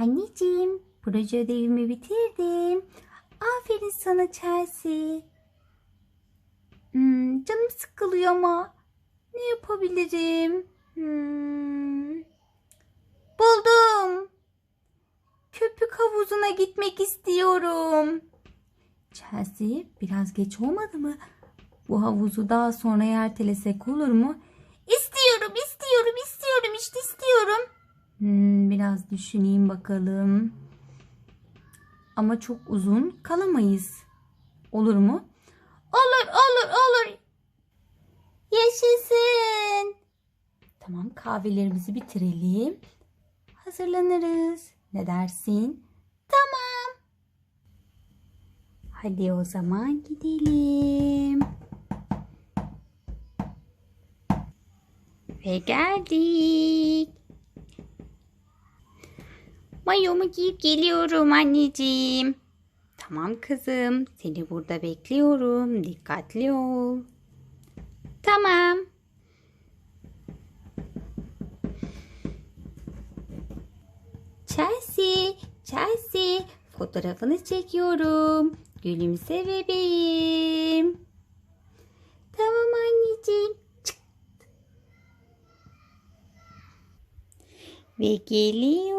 Anneciğim, proje ödevimi bitirdim. Aferin sana Chelsea. Hmm, canım sıkılıyor ama ne yapabilirim? Hmm. Buldum. Köpük havuzuna gitmek istiyorum. Chelsea biraz geç olmadı mı? Bu havuzu daha sonra ertelesek olur mu? İstiyorum, istiyorum, istiyorum, işte istiyorum. Hmm, biraz düşüneyim bakalım. Ama çok uzun kalamayız. Olur mu? Olur, olur, olur. Yaşasın. Tamam kahvelerimizi bitirelim. Hazırlanırız. Ne dersin? Tamam. Hadi o zaman gidelim. Ve geldik. Mayomu giyip geliyorum anneciğim. Tamam kızım. Seni burada bekliyorum. Dikkatli ol. Tamam. Chelsea, Chelsea. Fotoğrafını çekiyorum. Gülümse bebeğim. Tamam anneciğim. Çık. Ve geliyorum.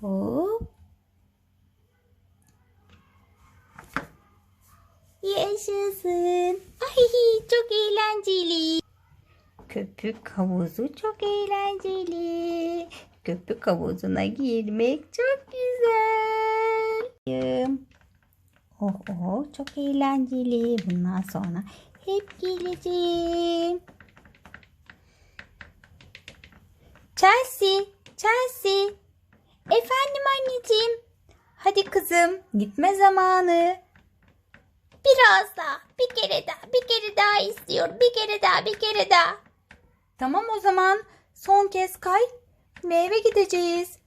Hop. Yaşasın. Ay çok eğlenceli. Köpük havuzu çok eğlenceli. Köpük havuzuna girmek çok güzel. Oh oh çok eğlenceli. Bundan sonra hep geleceğim. Chelsea, Chelsea. Efendim anneciğim. Hadi kızım, gitme zamanı. Biraz daha, bir kere daha, bir kere daha istiyorum. Bir kere daha, bir kere daha. Tamam o zaman. Son kez kay. Meyve gideceğiz.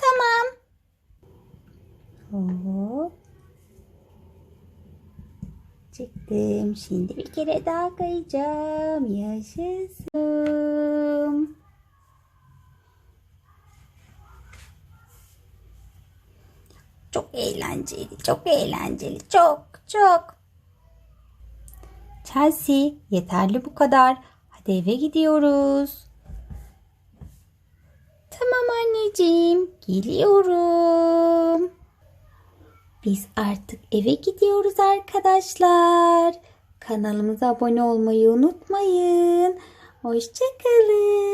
Tamam. Hop. Çıktım. Şimdi bir kere daha kayacağım. Yaşasın. Çok eğlenceli, çok eğlenceli, çok, çok. Chelsea, yeterli bu kadar. Hadi eve gidiyoruz. Tamam anneciğim, geliyorum. Biz artık eve gidiyoruz arkadaşlar. Kanalımıza abone olmayı unutmayın. Hoşçakalın.